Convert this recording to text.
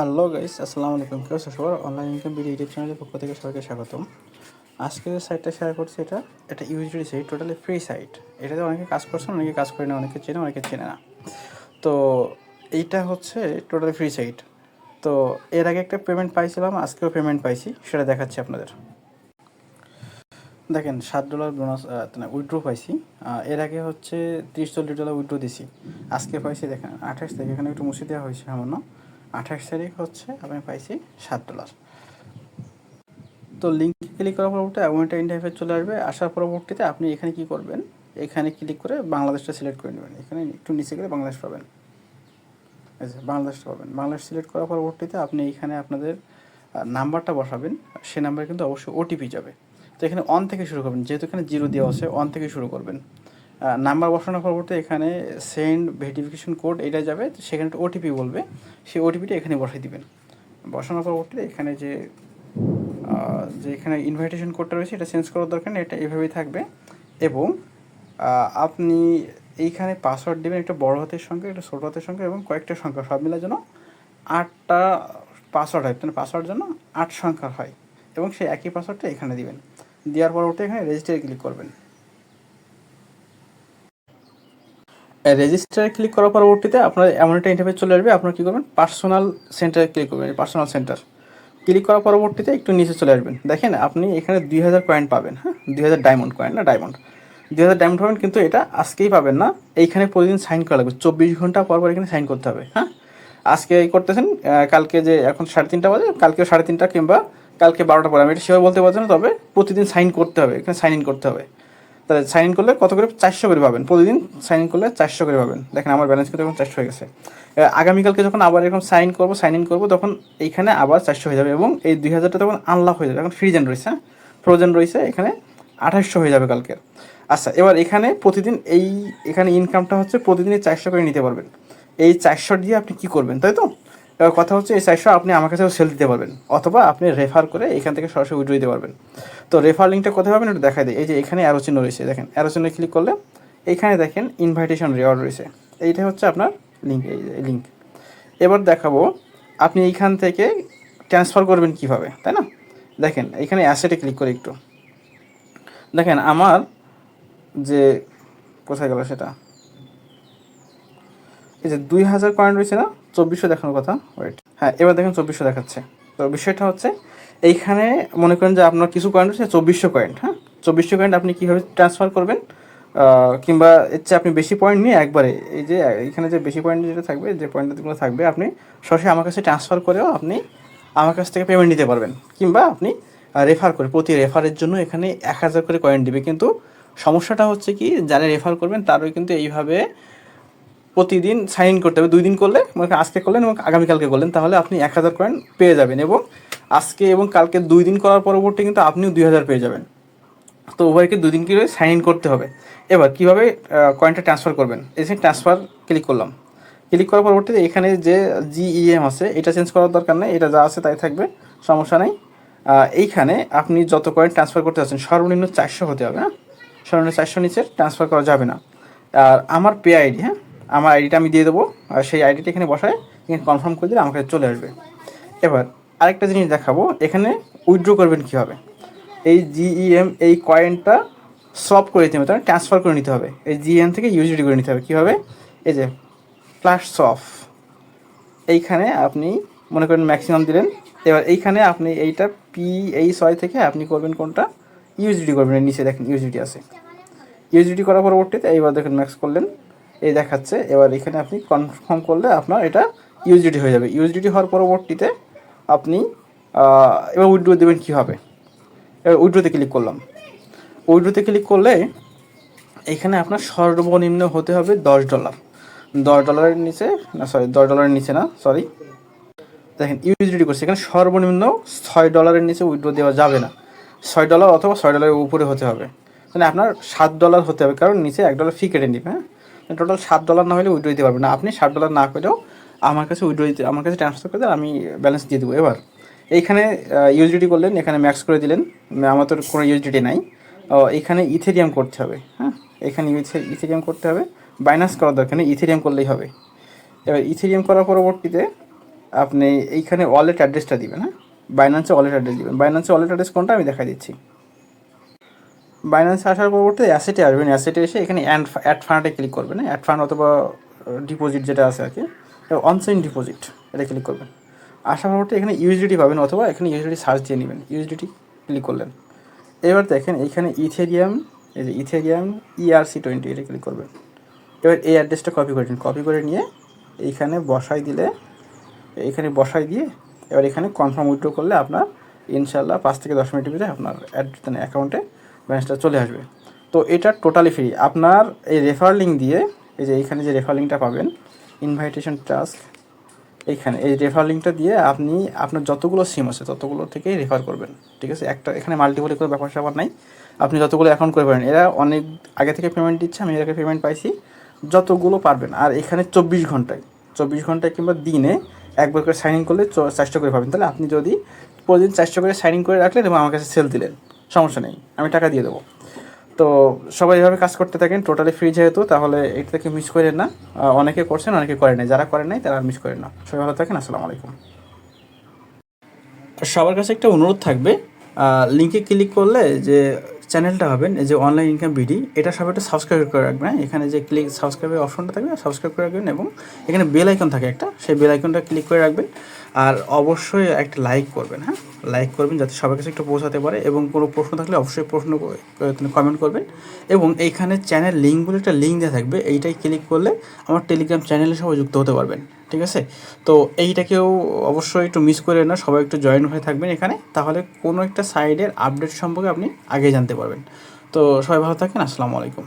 Hello guys, আসসালামু আলাইকুম। কেউ সবার? অনলাইন ইনকাম ভিডিও ইউটিউব চ্যানেলের পক্ষ থেকে সবাইকে স্বাগতম। আজকে যে সাইটটা শেয়ার করছি এটা এটা ইউজডি সাইট টোটালি ফ্রি সাইট এটাতে অনেকে কাজ করছেন, অনেকে কাজ করে না, অনেকে চেনে অনেকে চেনে না। তো এইটা হচ্ছে টোটালি ফ্রি সাইট তো এর আগে একটা পেমেন্ট পাইছিলাম, আজকেও পেমেন্ট পাইছি, সেটা দেখাচ্ছি আপনাদের। দেখেন, সাত ডলার বোনাস উইড্রো পাইছি। এর আগে হচ্ছে তিরিশ, চল্লিশ ডলার উইড্রো দিছি। আজকে পাইছি, দেখেন, আঠাশ তারিখ, এখানে একটু মুছে দেওয়া হয়েছে সামান্য। আঠাশ তারিখ হচ্ছে আমি পাইছি সাত ডলার। তো লিঙ্ক ক্লিক করার পরবর্তী এমন একটা ইন্টারফেস চলে আসবে। আসার পরবর্তীতে আপনি এখানে কি করবেন? এখানে ক্লিক করে বাংলাদেশটা সিলেক্ট করে নেবেন। এখানে একটু নিচে গেলে বাংলাদেশ পাবেন। আচ্ছা বাংলাদেশটা পাবেন। বাংলাদেশ সিলেক্ট করার পরবর্তীতে আপনি এখানে আপনাদের নাম্বারটা বসাবেন। সে নাম্বারে কিন্তু অবশ্যই ওটিপি যাবে। তো এখানে অন থেকে শুরু করবেন। যেহেতু এখানে জিরো দেওয়া আছে অন থেকে শুরু করবেন। নাম্বার বসানোর পরবর্তী এখানে সেন্ড ভেরিফিকেশন কোড এটা যাবে সেখানে একটা ওটিপি বলবে, সেই ওটিপিটা এখানে বসাই দিবেন। বসানোর পরবর্তীতে এখানে যে যে এখানে ইনভাইটেশন কোডটা রয়েছে, এটা চেঞ্জ করার দরকার নেই, এটা এভাবেই থাকবে। এবং আপনি এইখানে পাসওয়ার্ড দেবেন একটা বড় হাতের সঙ্গে, একটা ছোটো হাতের সঙ্গে এবং কয়েকটা সংখ্যা, সব মিলে যেন আটটা পাসওয়ার্ড হয় মানে পাসওয়ার্ড যেন আট সংখ্যার হয়। এবং সেই একই পাসওয়ার্ডটা এখানে দিবেন। দেওয়ার পরবর্তী এখানে রেজিস্টারে ক্লিক করবেন। রেজিস্টারে ক্লিক করার পরবর্তীতে আপনার এমন একটা ইন্টারফেস চলে আসবে। আপনার কী করবেন? পার্সোনাল সেন্টারে ক্লিক করবেন পার্সোনাল সেন্টার ক্লিক করার পরবর্তীতে একটু নিচে চলে আসবেন। দেখেন, আপনি এখানে দুই হাজার কয়েন পাবেন হ্যাঁ? দুই হাজার ডায়মন্ড কয়েন না ডায়মন্ড দুই হাজার ডায়মন্ড পাবেন, কিন্তু এটা আজকেই পাবেন না। এইখানে প্রতিদিন সাইন করা লাগবে। চব্বিশ ঘণ্টা পর পর এখানে সাইন করতে হবে হ্যাঁ? আজকে এই করতেছেন কালকে যে এখন সাড়ে তিনটা বাজে কালকে সাড়ে তিনটা কিংবা কালকে বারোটা পরে। আমি এটা সেভাবে বলতে পারছি না, তবে প্রতিদিন সাইন করতে হবে, এখানে সাইন ইন করতে হবে। তাহলে সাইন ইন করলে কত করে? চারশো করে পাবেন। প্রতিদিন সাইন ইন করলে চারশো করে পাবেন। দেখেন আমার ব্যালেন্স কিন্তু এখন চারশো হয়ে গেছে। আগামীকালকে যখন আবার এরকম সাইন করব সাইন ইন করব, তখন এইখানে আবার চারশো হয়ে যাবে এবং এই দুই হাজারটা তখন আনলক হয়ে যাবে। এখন ফ্রিজেন রয়েছে হ্যাঁ? ফ্রোজেন রয়েছে, এখানে আঠাশশো হয়ে যাবে কালকে। আচ্ছা এবার এখানে প্রতিদিন এই, এখানে ইনকামটা হচ্ছে প্রতিদিনই চারশো করে নিতে পারবেন। এই চারশো দিয়ে আপনি কি করবেন, তাই তো? এবার কথা হচ্ছে, এই চারশো আপনি আমার কাছেও সেল দিতে পারবেন, অথবা আপনি রেফার করে এখান থেকে সরাসরি উইড্রো দিতে পারবেন। তো রেফার লিঙ্কটা কোথায় পাবেন একটু দেখাই দিই। এই যে এখানে অ্যারো চিহ্ন রয়েছে, দেখেন অ্যারো চিহ্নে ক্লিক করলে এইখানে দেখেন ইনভাইটেশন রেওয়ার্ড রয়েছে। এইটা হচ্ছে আপনার লিঙ্ক এই লিঙ্ক এবার দেখাবো, আপনি এইখান থেকে ট্রান্সফার করবেন কীভাবে, তাই না? দেখেন, এখানে অ্যাসেটে ক্লিক করে একটু। দেখেন, আমার যে, কোথায় গেল সেটা? এই যে দুই হাজার কয়েন রয়েছে না, চব্বিশশো দেখানোর কথা ওয়েট হ্যাঁ এবার দেখেন চব্বিশশো দেখাচ্ছে। তো বিষয়টা হচ্ছে, এইখানে মনে করেন যে আপনার কিছু কয়েন রয়েছে, চব্বিশশো কয়েন হ্যাঁ? চব্বিশশো কয়েন আপনি কীভাবে ট্রান্সফার করবেন? কিংবা এর চেয়ে আপনি বেশি পয়েন্ট নিয়ে একবারে, এই যে এখানে যে বেশি পয়েন্ট যেটা থাকবে, যে পয়েন্টগুলো থাকবে, আপনি সরাসরি আমার কাছে ট্রান্সফার করেও আপনি আমার কাছ থেকে পেমেন্ট নিতে পারবেন। কিংবা আপনি রেফার করে, প্রতি রেফারের জন্য এখানে এক হাজার করে কয়েন দিবে। কিন্তু সমস্যাটা হচ্ছে কি, যারা রেফার করবেন, তারও কিন্তু এইভাবে প্রতিদিন সাইন ইন করতে হবে। দুই দিন করলে, মনে আজকে করলেন এবং আগামীকালকে করলেন, তাহলে আপনি এক হাজার কয়েন পেয়ে যাবেন এবং আজকে এবং কালকে দুই দিন করার পরবর্তী কিন্তু আপনিও দুই হাজার পেয়ে যাবেন। তো উভয়কে দুই দিন করে সাইন ইন করতে হবে। এবার কীভাবে কয়েনটা ট্রান্সফার করবেন? এসে ট্রান্সফার ক্লিক করলাম। ক্লিক করার পরবর্তীতে এখানে যে জিইএম আছে, এটা চেঞ্জ করার দরকার নেই। এটা যা আছে তাই থাকবে, সমস্যা নেই। এইখানে আপনি যত কয়েন ট্রান্সফার করতে যাচ্ছেন, সর্বনিম্ন চারশো হতে হবে হ্যাঁ? সর্বনিম্ন চারশো নিচে ট্রান্সফার করা যাবে না। আর আমার পে আইডি হ্যাঁ? আমার আইডিটা আমি দিয়ে দেবো, আর সেই আইডিটা এখানে বসায় এখানে কনফার্ম করে দিলে আমার কাছে চলে আসবে। এবার আরেকটা জিনিস দেখাবো, এখানে উইথড্র করবেন কীভাবে? এই জিইএম এই কয়েনটা সলভ করে দিতে হবে তাহলে ট্রান্সফার করে নিতে হবে। এই জিএম থেকে ইউজিডি করে নিতে হবে কীভাবে? এই যে প্লাস সফ এইখানে আপনি মনে করেন ম্যাক্সিমাম দিলেন, এবার এইখানে আপনি এইটা পি এই ছয় থেকে আপনি করবেন কোনটা? ইউজিডি করবেন নিচে দেখেন ইউজিডি আছে। ইউজিডি করার পরবর্তীতে এইবার দেখেন ম্যাক্স করলেন। এই দেখাচ্ছে। এবার এখানে আপনি কনফার্ম করলে আপনার এটা ইউজিডি হয়ে যাবে। ইউজিডি হওয়ার পরবর্তীতে আপনি এবার উইড্রো দেবেন কীভাবে? এবার উইড্রোতে ক্লিক করলাম। উইড্রোতে ক্লিক করলে এখানে আপনার সর্বনিম্ন হতে হবে দশ ডলার দশ ডলারের নিচে, না সরি দশ ডলারের নিচে না সরি দেখেন ইউজিডি করছে। এখানে সর্বনিম্ন ছয় ডলারের নিচে উইড্রো দেওয়া যাবে না। ছয় ডলার অথবা ছয় ডলারের উপরে হতে হবে। মানে আপনার সাত ডলার হতে হবে, কারণ নিচে এক ডলার ফি কেটে নিবে হ্যাঁ? টোটাল সাত ডলার না হলে উইড্রো দিতে পারবেন না। আপনি সাত ডলার না করেও আমার কাছে উইড্রো দিতে আমার কাছে ট্রান্সফার করে দেন, আমি ব্যালেন্স দিয়ে দেবো। এবার, এইখানে ইউজিডি করলেন, এখানে ম্যাক্স করে দিলেন। আমার তো কোনো ইউজিডি নাই। এখানে ইথেরিয়াম করতে হবে হ্যাঁ? এখানে ইথেরিয়াম করতে হবে। বাইনাস করার দরকার নেই ইথেরিয়াম করলেই হবে। এবার ইথেরিয়াম করার পরবর্তীতে আপনি এইখানে ওয়ালেট অ্যাড্রেসটা দিবেন হ্যাঁ? বাইনান্সে ওয়ালেট অ্যাড্রেস দিবেন। বাইন্যান্সে ওয়ালেট অ্যাড্রেস কোনটা আমি দেখা দিচ্ছি। বাইন্যান্সে আসার পরবর্তী অ্যাসেটে আসবেন অ্যাসেটে এসে এখানে অ্যাড অ্যাড ফান্ডে ক্লিক করবেন অ্যাড ফান্ড অথবা ডিপোজিট যেটা আছে আর কি অনসাইন ডিপোজিট এটা ক্লিক করবেন। আসার পরবর্তী এখানে ইউএসডিটি পাবেন অথবা এখানে ইউএসডিটি সার্চ দিয়ে নেবেন। ইউএসডিটি ক্লিক করলেন। এবার দেখেন এইখানে ইথেরিয়াম এই যে ইথেরিয়াম ইআরসি টোয়েন্টি এটা ক্লিক করবেন। এবার এই অ্যাড্রেসটা কপি করে নিন। কপি করে নিয়ে এইখানে বসাই দিলে এইখানে বসাই দিয়ে এবার এখানে কনফার্ম উইথড্র করলে আপনার ইনশাল্লাহ পাঁচ থেকে দশ মিনিটের ভিতরে আপনার মানে অ্যাকাউন্টে ব্যালেন্সটা চলে আসবে। তো এটা টোটালি ফ্রি আপনার এই রেফার লিঙ্ক দিয়ে, এই যে এইখানে যে রেফার লিঙ্কটা পাবেন ইনভাইটেশন টাস্ক এইখানে, এই রেফার লিঙ্কটা দিয়ে আপনি, আপনার যতগুলো সিম আছে, ততগুলো থেকেই রেফার করবেন। ঠিক আছে? একটা, এখানে মাল্টিপল করে ব্যাপার স্যাপার নাই। আপনি যতগুলো অ্যাকাউন্ট করে পারেন। এরা অনেক, আগে থেকে পেমেন্ট দিচ্ছে, আমি এর পেমেন্ট পাইছি, যতগুলো পারবেন। আর এখানে চব্বিশ ঘন্টায় চব্বিশ ঘন্টায় কিংবা দিনে একবার করে সাইন ইন করলে চারশো করে পাবেন। তাহলে আপনি যদি প্রতিদিন চারশো করে সাইন ইন করে রাখলেন এবং আমার কাছে সেল দিলেন সমস্যা নেই, আমি টাকা দিয়ে দেবো। তো সবাই এভাবে কাজ করতে থাকেন টোটালি ফ্রি যেহেতু, তাহলে এটা থেকে মিস করেন না। অনেকে করছেন, অনেকে করেন না যারা করেন নাই, তারা মিস করেন না। সবাই ভালো থাকেন, আসসালামু আলাইকুম। সবার কাছে একটা অনুরোধ থাকবে লিঙ্কে ক্লিক করলে যে চ্যানেলটা হবেন যে অনলাইন ইনকাম বিডি এটা সবাই একটা সাবস্ক্রাইব করে রাখবেন হ্যাঁ? এখানে যে ক্লিক সাবস্ক্রাইবের অপশনটা থাকবে সাবস্ক্রাইব করে রাখবেন এবং এখানে বেল আইকন থাকে একটা, সেই বেল আইকনটা ক্লিক করে রাখবেন। আর অবশ্যই একটা লাইক করবেন হ্যাঁ? লাইক করবেন যাতে সবার কাছে একটু পৌঁছাতে পারে এবং কোনো প্রশ্ন থাকলে অবশ্যই প্রশ্ন কমেন্ট করবেন। এবং এইখানে চ্যানেল লিঙ্ক বলে একটা লিঙ্ক দেওয়া থাকবে, এইটাই ক্লিক করলে আমার টেলিগ্রাম চ্যানেলে সবাই যুক্ত হতে পারবেন, ঠিক আছে? তো এইটাকেও অবশ্যই একটু মিস করে না, সবাই একটু জয়েন হয়ে থাকবেন এখানে, তাহলে কোনো একটা সাইডের আপডেট সম্পর্কে আপনি আগে জানতে পারবেন। তো সবাই ভালো থাকেন আসসালামু আলাইকুম।